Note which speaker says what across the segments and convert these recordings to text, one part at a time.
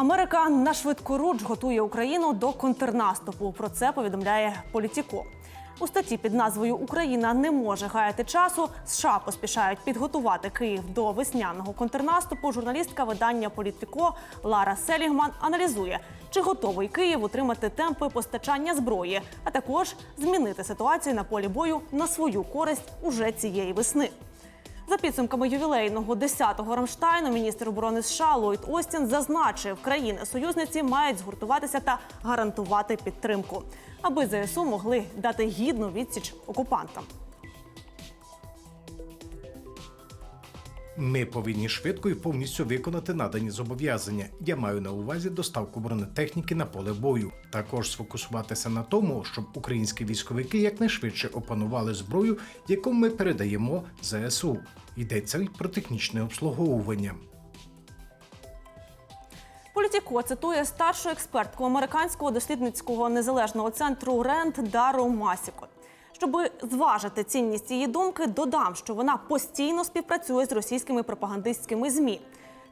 Speaker 1: Америка на швидкоруч готує Україну до контрнаступу. Про це повідомляє Політіко. У статті під назвою Україна не може гаяти часу. США поспішають підготувати Київ до весняного контрнаступу. Журналістка видання Політико Лара Селігман аналізує, чи готовий Київ утримати темпи постачання зброї, а також змінити ситуацію на полі бою на свою користь уже цієї весни. За підсумками ювілейного 10-го Рамштайну, міністр оборони США Ллойд Остін зазначив, країни-союзниці мають згуртуватися та гарантувати підтримку, аби ЗСУ могли дати гідну відсіч окупантам.
Speaker 2: Ми повинні швидко і повністю виконати надані зобов'язання. Я маю на увазі доставку бронетехніки на поле бою. Також сфокусуватися на тому, щоб українські військовики якнайшвидше опанували зброю, яку ми передаємо ЗСУ. Йдеться й про технічне обслуговування.
Speaker 1: Політіко цитує старшу експертку американського дослідницького незалежного центру Ренд Дару Масіко. Щоби зважити цінність її думки, додам, що вона постійно співпрацює з російськими пропагандистськими змі.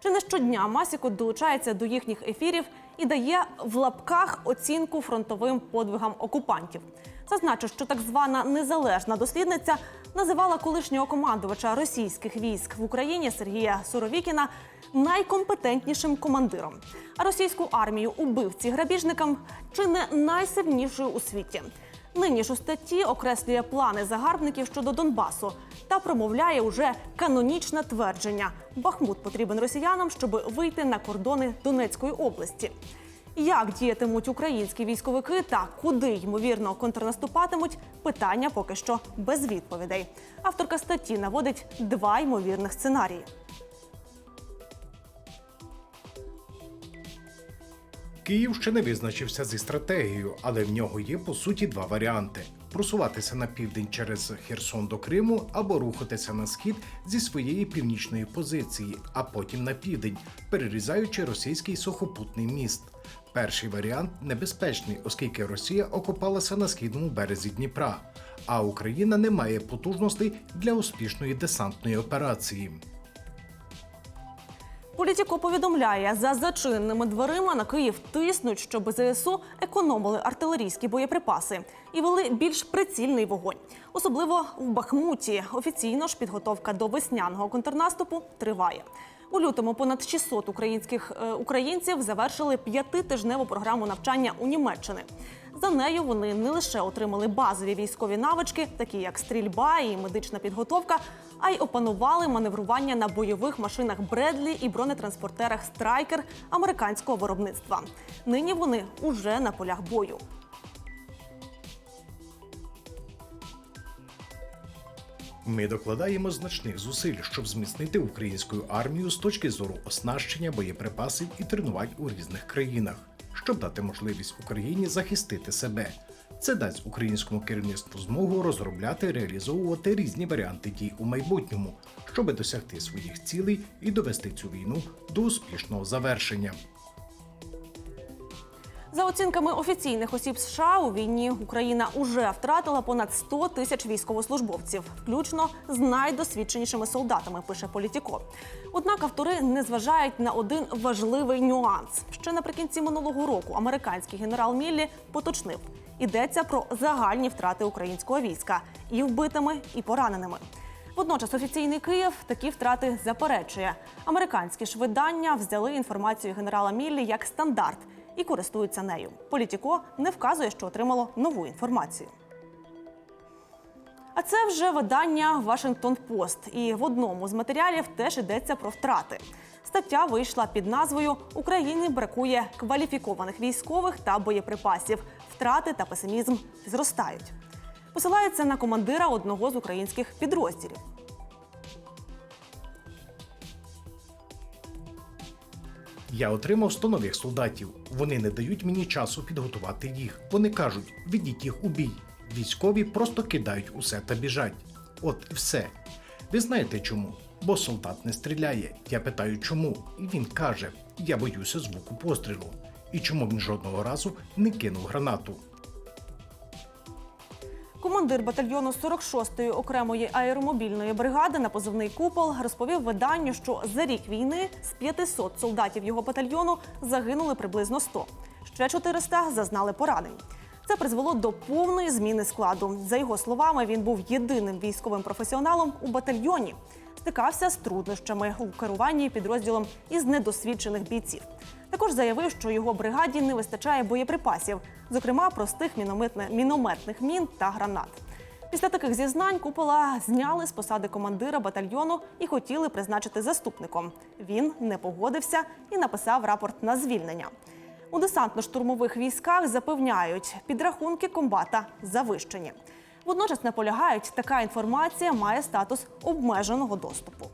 Speaker 1: Чи не щодня Масіко долучається до їхніх ефірів і дає в лапках оцінку фронтовим подвигам окупантів. Зазначу, що так звана незалежна дослідниця називала колишнього командувача російських військ в Україні Сергія Суровікіна найкомпетентнішим командиром. А російську армію убивці грабіжникам чи не найсильнішою у світі. Нині ж у статті окреслює плани загарбників щодо Донбасу та промовляє уже канонічне твердження: Бахмут потрібен росіянам, щоб вийти на кордони Донецької області. Як діятимуть українські військовики та куди ймовірно контрнаступатимуть? Питання поки що без відповідей. Авторка статті наводить два ймовірних сценарії.
Speaker 2: Київ ще не визначився зі стратегією, але в нього є по суті два варіанти: просуватися на південь через Херсон до Криму або рухатися на схід зі своєї північної позиції, а потім на південь, перерізаючи російський сухопутний міст. Перший варіант небезпечний, оскільки Росія окопалася на східному березі Дніпра, а Україна не має потужностей для успішної десантної операції.
Speaker 1: Політіко повідомляє, за зачиненими дверима на Київ тиснуть, щоб ЗСУ економили артилерійські боєприпаси і вели більш прицільний вогонь. Особливо в Бахмуті. Офіційно ж підготовка до весняного контрнаступу триває. У лютому понад 600 українських е, українців завершили п'ятитижневу програму навчання у Німеччини. За нею вони не лише отримали базові військові навички, такі як стрільба і медична підготовка, а й опанували маневрування на бойових машинах Бредлі і бронетранспортерах Страйкер американського виробництва. Нині вони уже на полях бою.
Speaker 2: Ми докладаємо значних зусиль, щоб зміцнити українську армію з точки зору оснащення боєприпасів і тренувань у різних країнах, щоб дати можливість Україні захистити себе. Це дасть українському керівництву змогу розробляти реалізовувати різні варіанти дій у майбутньому, щоб досягти своїх цілей і довести цю війну до успішного завершення.
Speaker 1: За оцінками офіційних осіб США у війні Україна уже втратила понад 100 тисяч військовослужбовців, включно з найдосвідченішими солдатами. Пише Політіко. Однак автори не зважають на один важливий нюанс. Ще наприкінці минулого року американський генерал Міллі поточнив: йдеться про загальні втрати українського війська і вбитими, і пораненими. Водночас офіційний Київ такі втрати заперечує. Американські ж видання взяли інформацію генерала Міллі як стандарт і користуються нею. Політіко не вказує, що отримало нову інформацію. А це вже видання Вашингтон Пост. І в одному з матеріалів теж йдеться про втрати. Стаття вийшла під назвою Україні бракує кваліфікованих військових та боєприпасів. Втрати та песимізм зростають. Посилається на командира одного з українських підрозділів.
Speaker 2: Я отримав 100 нових солдатів. Вони не дають мені часу підготувати їх. Вони кажуть: відіть їх у бій. Військові просто кидають усе та біжать. От і все. Ви знаєте чому? Бо солдат не стріляє. Я питаю, чому? І він каже: Я боюся звуку пострілу. І чому він жодного разу не кинув гранату?
Speaker 1: Командир батальйону 46-ї окремої аеромобільної бригади на позивний купол розповів виданню, що за рік війни з 500 солдатів його батальйону загинули приблизно 100. Ще 400 зазнали поранень. Це призвело до повної зміни складу. За його словами, він був єдиним військовим професіоналом у батальйоні. Стикався з труднощами у керуванні підрозділом із недосвідчених бійців. Також заявив, що його бригаді не вистачає боєприпасів, зокрема простих мінометних мін та гранат. Після таких зізнань купола зняли з посади командира батальйону і хотіли призначити заступником. Він не погодився і написав рапорт на звільнення. У десантно-штурмових військах запевняють, підрахунки комбата завищені. Водночас наполягають, така інформація має статус обмеженого доступу.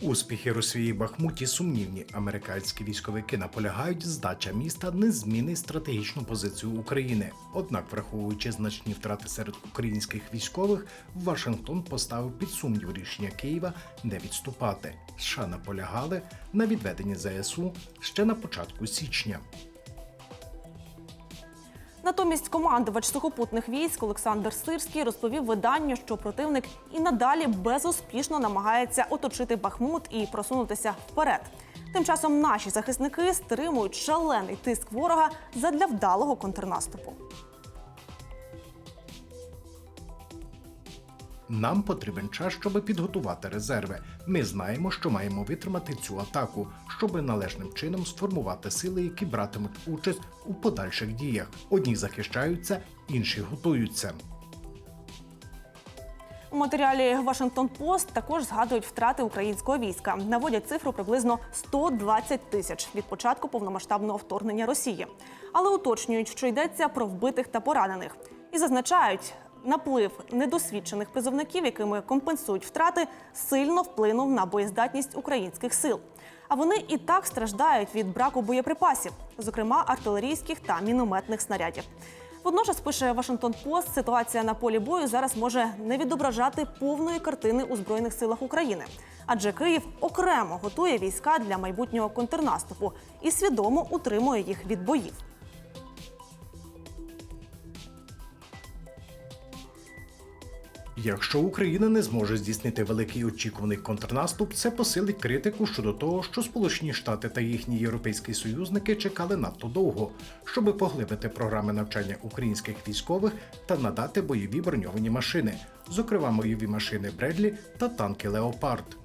Speaker 2: Успіхи Росії Бахмуті сумнівні. Американські військовики наполягають, здача міста не змінить стратегічну позицію України. Однак, враховуючи значні втрати серед українських військових, Вашингтон поставив під сумнів рішення Києва не відступати. США наполягали на відведенні ЗСУ ще на початку січня.
Speaker 1: Натомість командувач сухопутних військ Олександр Сирський розповів виданню, що противник і надалі безуспішно намагається оточити Бахмут і просунутися вперед. Тим часом наші захисники стримують шалений тиск ворога задля вдалого контрнаступу.
Speaker 2: Нам потрібен час, щоб підготувати резерви. Ми знаємо, що маємо витримати цю атаку, щоб належним чином сформувати сили, які братимуть участь у подальших діях. Одні захищаються, інші готуються.
Speaker 1: У матеріалі Вашингтон Пост також згадують втрати українського війська. Наводять цифру приблизно 120 тисяч від початку повномасштабного вторгнення Росії. Але уточнюють, що йдеться про вбитих та поранених, і зазначають. Наплив недосвідчених призовників, якими компенсують втрати, сильно вплинув на боєздатність українських сил. А вони і так страждають від браку боєприпасів, зокрема артилерійських та мінометних снарядів. Водночас пише Вашингтон Пост, ситуація на полі бою зараз може не відображати повної картини у збройних силах України, адже Київ окремо готує війська для майбутнього контрнаступу і свідомо утримує їх від боїв.
Speaker 2: Якщо Україна не зможе здійснити великий очікуваний контрнаступ, це посилить критику щодо того, що Сполучені Штати та їхні європейські союзники чекали надто довго, щоб поглибити програми навчання українських військових та надати бойові броньовані машини, зокрема бойові машини Бредлі та танки Леопард.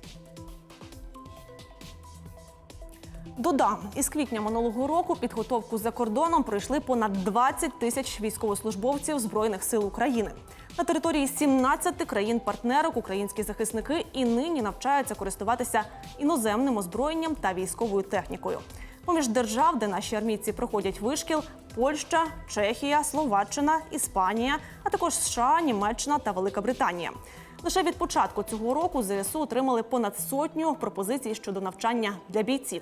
Speaker 1: Додам, із квітня минулого року підготовку за кордоном пройшли понад 20 тисяч військовослужбовців Збройних сил України. На території 17 країн-партнерок українські захисники і нині навчаються користуватися іноземним озброєнням та військовою технікою. Поміж держав, де наші армійці проходять вишкіл, Польща, Чехія, Словаччина, Іспанія, а також США, Німеччина та Велика Британія. Лише від початку цього року ЗСУ отримали понад сотню пропозицій щодо навчання для бійців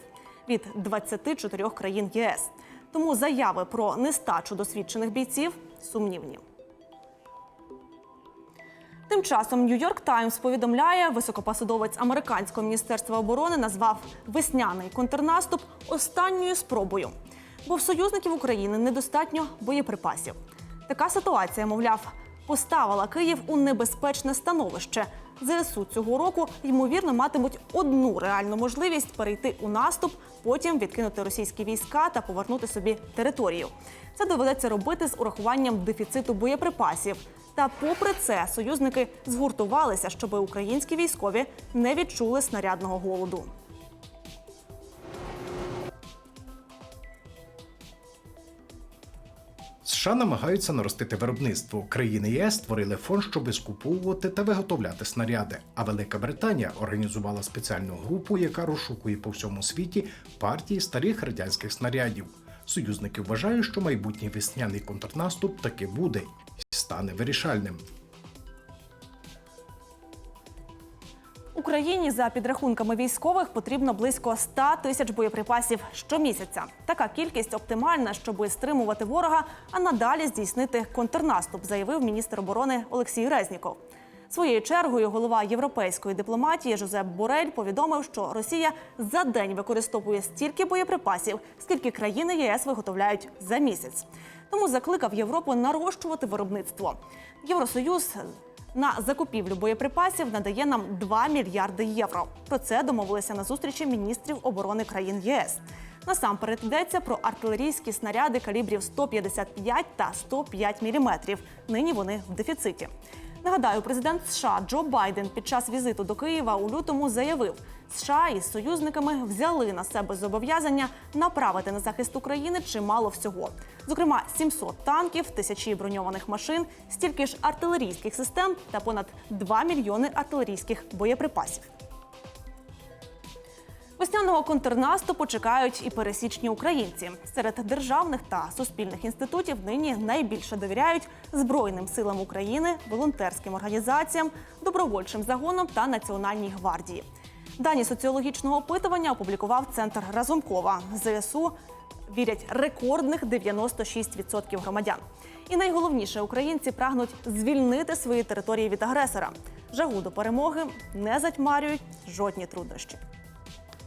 Speaker 1: від 24 країн ЄС. Тому заяви про нестачу досвідчених бійців сумнівні. Тим часом Нью-Йорк Таймс повідомляє, високопосадовець американського міністерства оборони назвав весняний контрнаступ останньою спробою, бо в союзників України недостатньо боєприпасів. Така ситуація, мовляв, поставила Київ у небезпечне становище. ЗСУ цього року ймовірно матимуть одну реальну можливість перейти у наступ, потім відкинути російські війська та повернути собі територію. Це доведеться робити з урахуванням дефіциту боєприпасів. Та попри це союзники згуртувалися, щоб українські військові не відчули снарядного голоду.
Speaker 2: США намагаються наростити виробництво. Країни ЄС створили фонд, щоб скуповувати та виготовляти снаряди. А Велика Британія організувала спеціальну групу, яка розшукує по всьому світі партії старих радянських снарядів. Союзники вважають, що майбутній весняний контрнаступ таки буде і стане вирішальним.
Speaker 1: Україні за підрахунками військових потрібно близько 100 тисяч боєприпасів щомісяця. Така кількість оптимальна, щоб стримувати ворога, а надалі здійснити контрнаступ, заявив міністр оборони Олексій Резніков. Своєю чергою голова європейської дипломатії Жозеп Борель повідомив, що Росія за день використовує стільки боєприпасів, скільки країни єС виготовляють за місяць. Тому закликав Європу нарощувати виробництво. Євросоюз на закупівлю боєприпасів надає нам 2 мільярди євро. Про це домовилися на зустрічі міністрів оборони країн ЄС. Насамперед йдеться про артилерійські снаряди калібрів 155 та 105 міліметрів. Нині вони в дефіциті. Нагадаю, президент США Джо Байден під час візиту до Києва у лютому заявив, США із союзниками взяли на себе зобов'язання направити на захист України чимало всього. Зокрема, 700 танків, тисячі броньованих машин, стільки ж артилерійських систем та понад 2 мільйони артилерійських боєприпасів. Весняного контрнаступу чекають і пересічні українці. Серед державних та суспільних інститутів нині найбільше довіряють Збройним силам України, волонтерським організаціям, добровольчим загонам та Національній гвардії. Дані соціологічного опитування опублікував центр Разумкова. ЗСУ вірять рекордних 96% громадян. І найголовніше, українці прагнуть звільнити свої території від агресора. Жагу до перемоги не затьмарюють жодні труднощі.